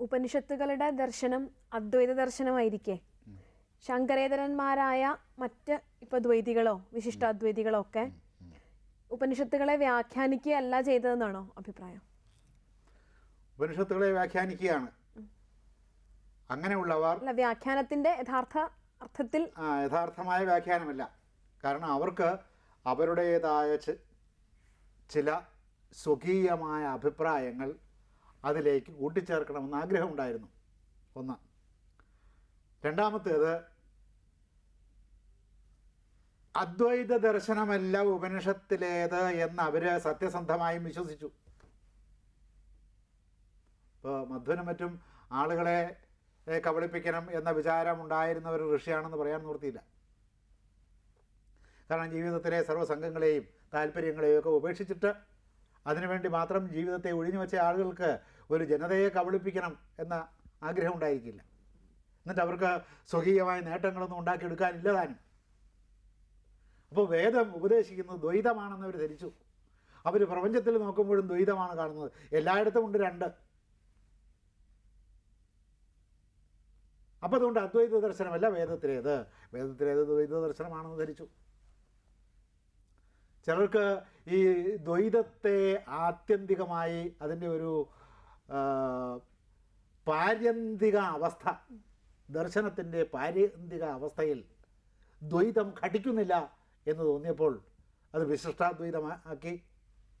ഉപനിഷത്തുകളുടെ ദർശനം അദ്വൈത ദർശനമായിരിക്കെ. ശങ്കരേതരന്മാരായ മറ്റ് ഇപ്പൊ ദ്വൈതികളോ വിശിഷ്ടാദ്വൈതികളോ ഒക്കെ ഉപനിഷത്തുകളെ വ്യാഖ്യാനിക്കുകയല്ല ചെയ്തതെന്നാണോ അഭിപ്രായം? ഉപനിഷത്തുകളെ വ്യാഖ്യാനിക്കുകയാണ്. അങ്ങനെയുള്ളവർ അല്ല വ്യാഖ്യാനത്തിന്റെ യഥാർത്ഥ അർത്ഥത്തിൽ യഥാർത്ഥമായ വ്യാഖ്യാനമല്ല. കാരണം അവർക്ക് അവരുടേതായ ചില സ്വകീയമായ അഭിപ്രായങ്ങൾ അതിലേക്ക് കൂട്ടിച്ചേർക്കണമെന്ന് ആഗ്രഹമുണ്ടായിരുന്നു. ഒന്ന്. രണ്ടാമത്തേത് അദ്വൈത ദർശനമല്ല ഉപനിഷത്തിലേത് എന്ന് അവർ സത്യസന്ധമായും വിശ്വസിച്ചു. ഇപ്പോൾ മധ്വനും മറ്റും ആളുകളെ കബളിപ്പിക്കണം എന്ന വിചാരം ഉണ്ടായിരുന്ന ഒരു ഋഷിയാണെന്ന് പറയാൻ നിവൃത്തിയില്ല. കാരണം ജീവിതത്തിലെ സർവസംഘങ്ങളെയും താല്പര്യങ്ങളെയും ഒക്കെ ഉപേക്ഷിച്ചിട്ട് അതിനുവേണ്ടി മാത്രം ജീവിതത്തെ ഒഴിഞ്ഞു വെച്ച ആളുകൾക്ക് ഒരു ജനതയെ കബളിപ്പിക്കണം എന്ന ആഗ്രഹം ഉണ്ടായിരിക്കില്ല. എന്നിട്ട് അവർക്ക് സ്വകീയമായ നേട്ടങ്ങളൊന്നും ഉണ്ടാക്കിയെടുക്കാനില്ല താനും. അപ്പോൾ വേദം ഉപദേശിക്കുന്നത് ദ്വൈതമാണെന്ന് അവർ ധരിച്ചു. അവർ പ്രപഞ്ചത്തിൽ നോക്കുമ്പോഴും ദ്വൈതമാണ് കാണുന്നത്. എല്ലായിടത്തും ഉണ്ട് രണ്ട്. അപ്പോൾ അതുകൊണ്ട് അദ്വൈത ദർശനമല്ല വേദത്തിലേത്. വേദത്തിലേത് ദ്വൈത ദർശനമാണെന്ന് ധരിച്ചു. ചിലർക്ക് ഈ ദ്വൈതത്തെ ആത്യന്തികമായി അതിന്റെ ഒരു പാര്യന്തിക അവസ്ഥ ദർശനത്തിന്റെ പാര്യന്തിക അവസ്ഥയിൽ ദ്വൈതം ഘടിക്കുന്നില്ല എന്ന് തോന്നിയപ്പോൾ അത് വിശിഷ്ടാദ്വൈതമാക്കി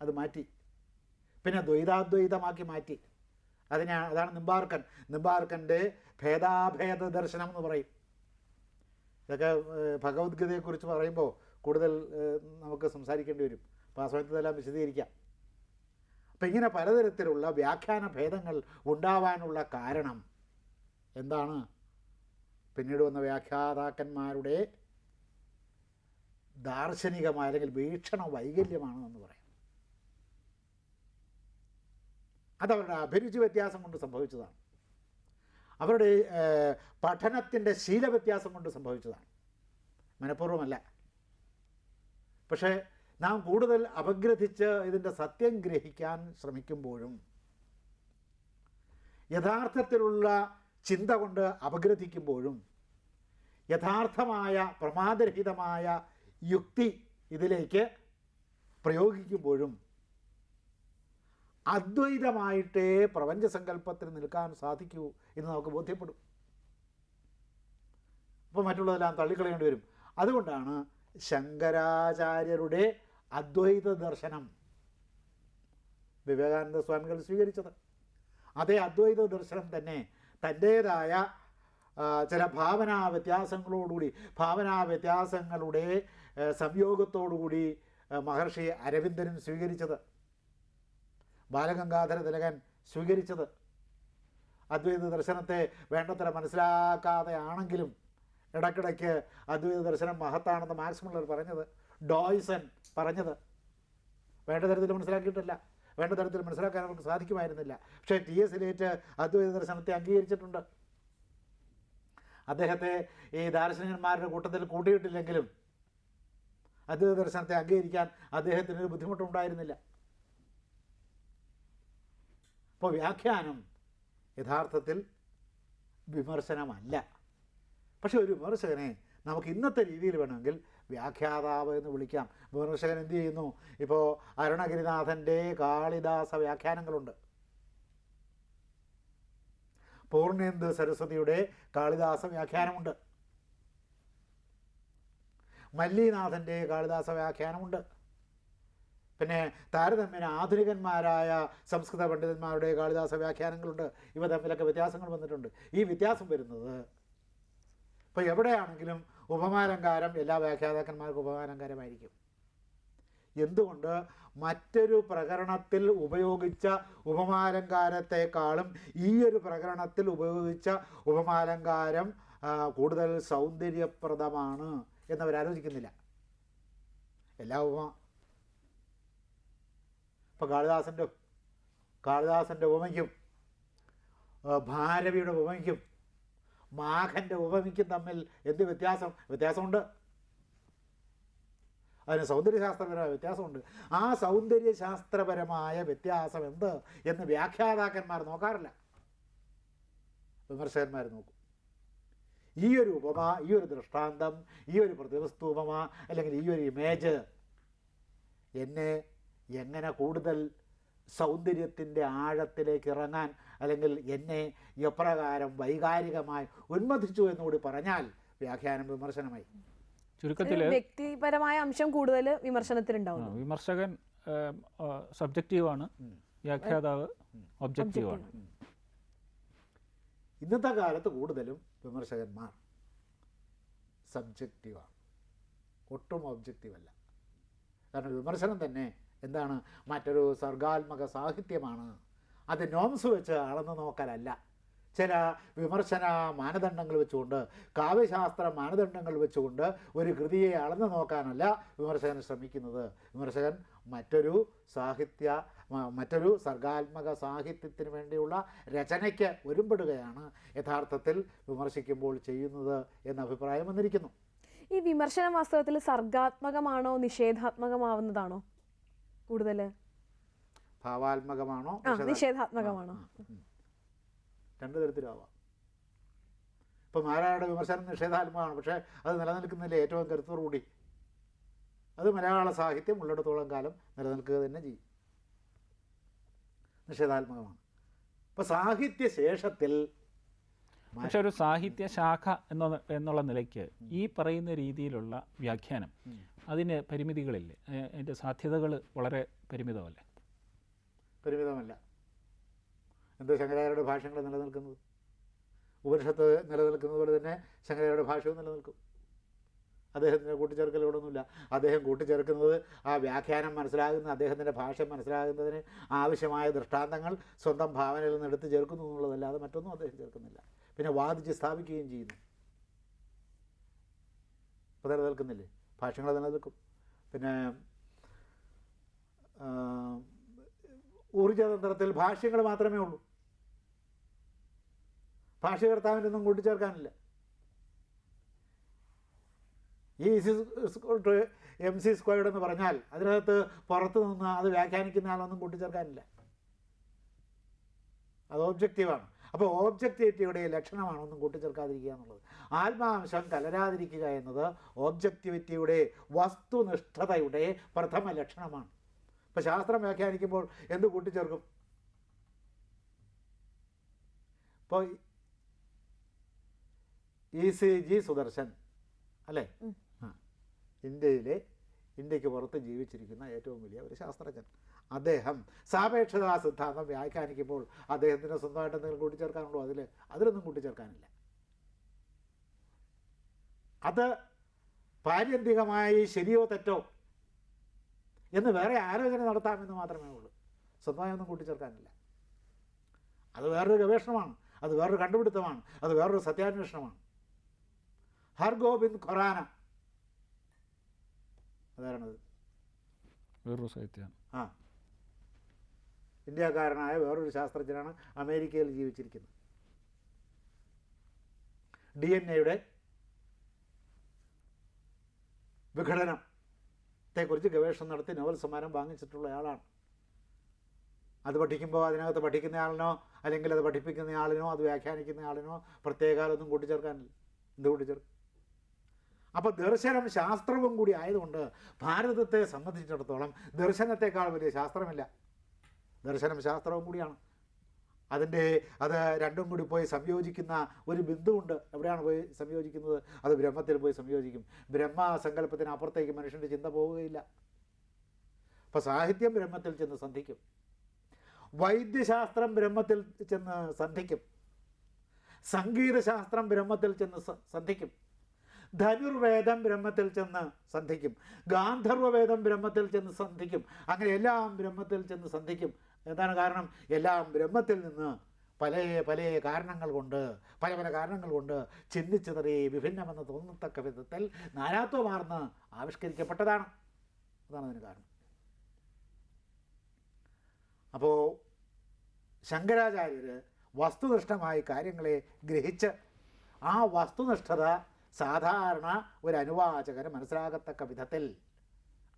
അത് മാറ്റി. പിന്നെ ദ്വൈതാദ്വൈതമാക്കി മാറ്റി. അതിനാണ് അതാണ് നിമ്പാർക്കൻ നിമ്പാർക്കന്റെ ഭേദാഭേദ ദർശനം എന്ന് പറയും. ഇതൊക്കെ ഭഗവത്ഗീതയെക്കുറിച്ച് പറയുമ്പോൾ കൂടുതൽ നമുക്ക് സംസാരിക്കേണ്ടി വരും. അപ്പോൾ ആ സമയത്ത് ഇതെല്ലാം വിശദീകരിക്കാം. അപ്പം ഇങ്ങനെ പലതരത്തിലുള്ള വ്യാഖ്യാന ഭേദങ്ങൾ ഉണ്ടാവാനുള്ള കാരണം എന്താണ്? പിന്നീട് വന്ന വ്യാഖ്യാതാക്കന്മാരുടെ ദാർശനികമായ അല്ലെങ്കിൽ വീക്ഷണ വൈകല്യമാണ് എന്ന് പറയാം. അതവരുടെ അഭിരുചി വ്യത്യാസം കൊണ്ട് സംഭവിച്ചതാണ്. അവരുടെ പഠനത്തിന്റെ ശീലവ്യത്യാസം കൊണ്ട് സംഭവിച്ചതാണ്. മനഃപൂർവമല്ല. പക്ഷേ നാം കൂടുതൽ അപഗ്രഥിച്ച് ഇതിന്റെ സത്യം ഗ്രഹിക്കാൻ ശ്രമിക്കുമ്പോഴും യഥാർത്ഥത്തിലുള്ള ചിന്ത കൊണ്ട് അപഗ്രഥിക്കുമ്പോഴും യഥാർത്ഥമായ പ്രമാദരഹിതമായ യുക്തി ഇതിലേക്ക് പ്രയോഗിക്കുമ്പോഴും അദ്വൈതമായിട്ടേ പ്രപഞ്ചസങ്കല്പത്തിന് നിൽക്കാൻ സാധിക്കൂ എന്ന് നമുക്ക് ബോധ്യപ്പെടും. അപ്പോൾ മറ്റുള്ളതെല്ലാം തള്ളിക്കളയേണ്ടി വരും. അതുകൊണ്ടാണ് ശങ്കരാചാര്യരുടെ അദ്വൈത ദർശനം. വിവേകാനന്ദ സ്വാമികൾ സ്വീകരിച്ചത്. അതേ അദ്വൈത ദർശനം തന്നെ തന്റേതായ ചില ഭാവനാ വ്യത്യാസങ്ങളോടുകൂടി ഭാവനാ വ്യത്യാസങ്ങളുടെ സംയോഗത്തോടുകൂടി മഹർഷി അരവിന്ദനും സ്വീകരിച്ചത്. ബാലഗംഗാധര തിലകൻ സ്വീകരിച്ചത്. അദ്വൈത ദർശനത്തെ വേണ്ടത്ര മനസ്സിലാക്കാതെ ആണെങ്കിലും ഇടയ്ക്കിടയ്ക്ക് അദ്വൈത ദർശനം മഹത്താണെന്ന് മാക്സ് മുള്ളർ പറഞ്ഞത്. ഡോയ്സൺ പറഞ്ഞത്. വേണ്ട തരത്തിൽ മനസ്സിലാക്കിയിട്ടില്ല. വേണ്ട തരത്തിൽ മനസ്സിലാക്കാൻ അവർക്ക് സാധിക്കുമായിരുന്നില്ല. പക്ഷേ ടി എസ് ലേറ്റ് അദ്വൈത ദർശനത്തെ അംഗീകരിച്ചിട്ടുണ്ട്. അദ്ദേഹത്തെ ഈ ദാർശനികന്മാരുടെ കൂട്ടത്തിൽ കൂട്ടിയിട്ടില്ലെങ്കിലും അദ്വൈത ദർശനത്തെ അംഗീകരിക്കാൻ അദ്ദേഹത്തിന് ഒരു ബുദ്ധിമുട്ടുണ്ടായിരുന്നില്ല. അപ്പോൾ വ്യാഖ്യാനം യഥാർത്ഥത്തിൽ വിമർശനമല്ല. പക്ഷെ ഒരു വിമർശകനെ നമുക്ക് ഇന്നത്തെ രീതിയിൽ വേണമെങ്കിൽ വ്യാഖ്യാതാവ് എന്ന് വിളിക്കാം. വിമർശകൻ എന്ത് ചെയ്യുന്നു? ഇപ്പോൾ അരുണഗിരിനാഥന്റെ കാളിദാസ വ്യാഖ്യാനങ്ങളുണ്ട്. പൂർണേന്ദു സരസ്വതിയുടെ കാളിദാസ വ്യാഖ്യാനമുണ്ട്. മല്ലിനാഥന്റെ കാളിദാസ വ്യാഖ്യാനമുണ്ട്. പിന്നെ താരതമ്യേന ആധുനികന്മാരായ സംസ്കൃത പണ്ഡിതന്മാരുടെ കാളിദാസ വ്യാഖ്യാനങ്ങളുണ്ട്. ഇവ തമ്മിലൊക്കെ വ്യത്യാസങ്ങൾ വന്നിട്ടുണ്ട്. ഈ വ്യത്യാസം വരുന്നത് ഇപ്പോൾ എവിടെയാണെങ്കിലും ഉപമാലങ്കാരം എല്ലാ വ്യാഖ്യാതാക്കന്മാർക്കും ഉപമാലങ്കാരമായിരിക്കും എന്തുകൊണ്ട് മറ്റൊരു പ്രകരണത്തിൽ ഉപയോഗിച്ച ഉപമാലങ്കാരത്തെക്കാളും ഈ ഒരു പ്രകരണത്തിൽ ഉപയോഗിച്ച ഉപമാലങ്കാരം കൂടുതൽ സൗന്ദര്യപ്രദമാണ് എന്നവരാലോചിക്കുന്നില്ല എല്ലാ ഉപമ ഇപ്പം കാളിദാസന്റെ കാളിദാസന്റെ ഉപമയ്ക്കും ഭാരവിയുടെ ഉപമയ്ക്കും മാഘന്റെ ഉപമിക്കും തമ്മിൽ എന്ത് വ്യത്യാസം? വ്യത്യാസമുണ്ട്. അതിന് സൗന്ദര്യശാസ്ത്രപരമായ വ്യത്യാസമുണ്ട്. ആ സൗന്ദര്യശാസ്ത്രപരമായ വ്യത്യാസം എന്ത് എന്ന് വ്യാഖ്യാതാക്കന്മാർ നോക്കാറില്ല. വിമർശകന്മാർ നോക്കും. ഈ ഒരു ഉപമ ഈ ഒരു ദൃഷ്ടാന്തം ഈ ഒരു പ്രതിവസ്തു ഉപമ അല്ലെങ്കിൽ ഈ ഒരു ഇമേജ് എന്നെ എങ്ങനെ കൂടുതൽ സൗന്ദര്യത്തിന്റെ ആഴത്തിലേക്ക് ഇറങ്ങാൻ അല്ലെങ്കിൽ എന്നെ എപ്രകാരം വൈകാരികമായി ഉന്മതിച്ചു എന്നുകൂടി പറഞ്ഞാൽ വ്യാഖ്യാനം വിമർശനമായി. ചുരുക്കത്തിൽ വ്യക്തിപരമായ അംശം കൂടുതൽ വിമർശനത്തിലുണ്ടാവും വിമർശകൻ സബ്ജക്റ്റീവാണ് വ്യാഖ്യാതാവ് ഒബ്ജക്റ്റീവാണ്. ഇന്നത്തെ കാലത്ത് കൂടുതലും വിമർശകന്മാർ സബ്ജക്റ്റീവാണ്. ഒട്ടും ഒബ്ജക്റ്റീവല്ല. കാരണം വിമർശനം തന്നെ എന്താണ് മറ്റൊരു സർഗാത്മക സാഹിത്യമാണ് അത് നോംസ് വെച്ച് അളന്ന് നോക്കലല്ല. ചില വിമർശന മാനദണ്ഡങ്ങൾ വെച്ചുകൊണ്ട് കാവ്യശാസ്ത്ര മാനദണ്ഡങ്ങൾ വെച്ചുകൊണ്ട് ഒരു കൃതിയെ അളന്ന് നോക്കാനല്ല വിമർശകൻ ശ്രമിക്കുന്നത്. വിമർശകൻ മറ്റൊരു സാഹിത്യ മറ്റൊരു സർഗാത്മക സാഹിത്യത്തിന് വേണ്ടിയുള്ള രചനയ്ക്ക് ഒരുമ്പെടുകയാണ് യഥാർത്ഥത്തിൽ വിമർശിക്കുമ്പോൾ ചെയ്യുന്നത് എന്ന അഭിപ്രായം വന്നിരിക്കുന്നു. ഈ വിമർശനം വാസ്തവത്തിൽ സർഗാത്മകമാണോ നിഷേധാത്മകമാവുന്നതാണോ കൂടുതൽ ഭാവാത്മകമാണോ നിഷേധാത്മകമാണോ? രണ്ടു തരത്തിലാവാം. ഇപ്പം മാരായുടെ വിമർശനം നിഷേധാത്മകമാണ് പക്ഷേ അത് നിലനിൽക്കുന്നില്ല? ഏറ്റവും കരുത്തോടുകൂടി അത് മലയാള സാഹിത്യം ഉള്ളിടത്തോളം കാലം നിലനിൽക്കുക തന്നെ ചെയ്യും. നിഷേധാത്മകമാണ്. ഇപ്പോൾ സാഹിത്യ ശേഷത്തിൽ പക്ഷെ ഒരു സാഹിത്യ ശാഖ എന്ന എന്നുള്ള നിലയ്ക്ക് ഈ പറയുന്ന രീതിയിലുള്ള വ്യാഖ്യാനം അതിന് പരിമിതികളില്ലേ? അതിന്റെ സാധ്യതകൾ വളരെ പരിമിതമല്ലേ? പരിമിതമല്ല. എന്ത് ശങ്കരാചാര്യയുടെ ഭാഷകൾ നിലനിൽക്കുന്നത്? ഉപനിഷത്ത് നിലനിൽക്കുന്നത് പോലെ തന്നെ ശങ്കരാചാര്യയുടെ ഭാഷയും നിലനിൽക്കും. അദ്ദേഹത്തിന്റെ കൂട്ടിച്ചേർക്കലുകളൊന്നുമില്ല അദ്ദേഹം കൂട്ടിച്ചേർക്കുന്നത് ആ വ്യാഖ്യാനം മനസ്സിലാകുന്ന അദ്ദേഹത്തിന്റെ ഭാഷ മനസ്സിലാകുന്നതിന് ആവശ്യമായ ദൃഷ്ടാന്തങ്ങൾ സ്വന്തം ഭാവനയിൽ നിന്ന് എടുത്ത് ചേർക്കുന്നു എന്നുള്ളതല്ലാതെ മറ്റൊന്നും അദ്ദേഹം ചേർക്കുന്നില്ല. പിന്നെ വാദിച്ച് സ്ഥാപിക്കുകയും ചെയ്യുന്നു. ഇപ്പോൾ നിലനിൽക്കുന്നില്ലേ? ഭാഷകൾ നിലനിൽക്കും. പിന്നെ ഊർജതന്ത്രത്തിൽ ഭാഷ്യങ്ങൾ മാത്രമേ ഉള്ളൂ. ഭാഷ്യകർത്താവിനൊന്നും കൂട്ടിച്ചേർക്കാനില്ല. ഈ ടു എം സി സ്ക്വയർഡ് എന്ന് പറഞ്ഞാൽ അതിനകത്ത് പുറത്ത് നിന്ന് അത് വ്യാഖ്യാനിക്കുന്ന ആളൊന്നും കൂട്ടിച്ചേർക്കാനില്ല. അത് ഓബ്ജക്റ്റീവാണ് അപ്പോൾ ഓബ്ജക്റ്റിവിറ്റിയുടെ ലക്ഷണമാണ് ഒന്നും കൂട്ടിച്ചേർക്കാതിരിക്കുക എന്നുള്ളത്. ആത്മാംശം കലരാതിരിക്കുക എന്നത് ഓബ്ജക്റ്റിവിറ്റിയുടെ വസ്തുനിഷ്ഠതയുടെ പ്രഥമ ലക്ഷണമാണ്. ഇപ്പോൾ ശാസ്ത്രം വ്യാഖ്യാനിക്കുമ്പോൾ എന്ത് കൂട്ടിച്ചേർക്കും? ഇപ്പോൾ ഇ സി ജി സുദർശൻ അല്ലേ? ആ. ഇന്ത്യയിലെ ഇന്ത്യയ്ക്ക് പുറത്ത് ജീവിച്ചിരിക്കുന്ന ഏറ്റവും വലിയ ഒരു ശാസ്ത്രജ്ഞൻ. അദ്ദേഹം സാപേക്ഷതാ സിദ്ധാന്തം വ്യാഖ്യാനിക്കുമ്പോൾ അദ്ദേഹത്തിന് സ്വന്തമായിട്ട് എന്തെങ്കിലും കൂട്ടിച്ചേർക്കാനുള്ളൂ അതിൽ? അതിലൊന്നും കൂട്ടിച്ചേർക്കാനില്ല. അത് പാര്യന്തികമായി ശരിയോ തെറ്റോ എന്ന് വേറെ ആലോചന നടത്താമെന്ന് മാത്രമേ ഉള്ളൂ. സ്വന്തമായി ഒന്നും കൂട്ടിച്ചേർക്കാനില്ല. അത് വേറൊരു ഗവേഷണമാണ്. അത് വേറൊരു കണ്ടുപിടുത്തമാണ്. അത് വേറൊരു സത്യാന്വേഷണമാണ്. ഹർഗോബിന്ദ് ഖൊറാന. അതാരണത്? വേറൊരു സാഹിത്യമാണ്. ആ. ഇന്ത്യക്കാരനായ വേറൊരു ശാസ്ത്രജ്ഞനാണ് അമേരിക്കയിൽ ജീവിച്ചിരിക്കുന്നത്. ഡി എൻ എയുടെ വിഘടനത്തെക്കുറിച്ച് ഗവേഷണം നടത്തി നോവൽ സമ്മാനം വാങ്ങിച്ചിട്ടുള്ള ആളാണ്. അത് പഠിക്കുമ്പോൾ അതിനകത്ത് പഠിക്കുന്നയാളിനോ അല്ലെങ്കിൽ അത് പഠിപ്പിക്കുന്ന ആളിനോ അത് വ്യാഖ്യാനിക്കുന്ന ആളിനോ പ്രത്യേകാലൊന്നും കൂട്ടിച്ചേർക്കാനില്ല. എന്ത് കൂട്ടിച്ചേർക്കും? അപ്പോൾ ദർശനം ശാസ്ത്രവും കൂടി ആയതുകൊണ്ട് ഭാരതത്തെ സംബന്ധിച്ചിടത്തോളം ദർശനത്തെക്കാൾ വലിയ ശാസ്ത്രമില്ല. ദർശനം ശാസ്ത്രവും കൂടിയാണ്. അതിന്റെ അത് രണ്ടും കൂടി പോയി സംയോജിക്കുന്ന ഒരു ബിന്ദുവുണ്ട്. എവിടെയാണ് പോയി സംയോജിക്കുന്നത്? അത് ബ്രഹ്മത്തിൽ പോയി സംയോജിക്കും. ബ്രഹ്മ സങ്കല്പത്തിന് അപ്പുറത്തേക്ക് മനുഷ്യന്റെ ചിന്ത പോവുകയില്ല. അപ്പോൾ സാഹിത്യം ബ്രഹ്മത്തിൽ ചെന്ന് സന്ധിക്കും. വൈദ്യശാസ്ത്രം ബ്രഹ്മത്തിൽ ചെന്ന് സന്ധിക്കും. സംഗീതശാസ്ത്രം ബ്രഹ്മത്തിൽ ചെന്ന് സന്ധിക്കും. ധനുർവേദം ബ്രഹ്മത്തിൽ ചെന്ന് സന്ധിക്കും. ഗാന്ധർവവേദം ബ്രഹ്മത്തിൽ ചെന്ന് സന്ധിക്കും. അങ്ങനെ എല്ലാം ബ്രഹ്മത്തിൽ ചെന്ന് സന്ധിക്കും. എന്താണ് കാരണം? എല്ലാം ബ്രഹ്മത്തിൽ നിന്ന് പല പല കാരണങ്ങൾ കൊണ്ട് പല പല കാരണങ്ങൾ കൊണ്ട് ചിന്തിച്ചതറി വിഭിന്നമെന്ന് തോന്നത്തക്ക വിധത്തിൽ നാനാത്വമാർന്ന് ആവിഷ്കരിക്കപ്പെട്ടതാണ്. അതാണ് അതിന് കാരണം. അപ്പോൾ ശങ്കരാചാര്യർ വസ്തുനിഷ്ഠമായി കാര്യങ്ങളെ ഗ്രഹിച്ച് ആ വസ്തുനിഷ്ഠത സാധാരണ ഒരു അനുവാചകന് മനസ്സിലാകത്തക്ക വിധത്തിൽ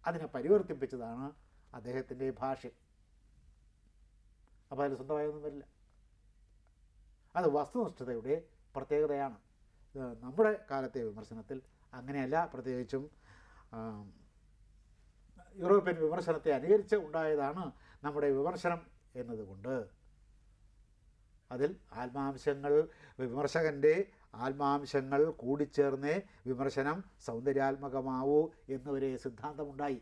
അതിനെ പരിവർത്തിപ്പിച്ചതാണ് അദ്ദേഹത്തിന്റെ ഭാഷ്യം. അപ്പോൾ അതിൽ സ്വന്തമായൊന്നും വരില്ല. അത് വസ്തുനിഷ്ഠതയുടെ പ്രത്യേകതയാണ്. നമ്മുടെ കാലത്തെ വിമർശനത്തിൽ അങ്ങനെയല്ല പ്രത്യേകിച്ചും യൂറോപ്യൻ വിമർശനത്തെ അനുകരിച്ച് ഉണ്ടായതാണ് നമ്മുടെ വിമർശനം എന്നതുകൊണ്ട്. അതിൽ ആത്മാംശങ്ങൾ വിമർശകന്റെ ആത്മാംശങ്ങൾ കൂടിച്ചേർന്നേ വിമർശനം സൗന്ദര്യാത്മകമാവൂ എന്നുവരെ സിദ്ധാന്തമുണ്ടായി.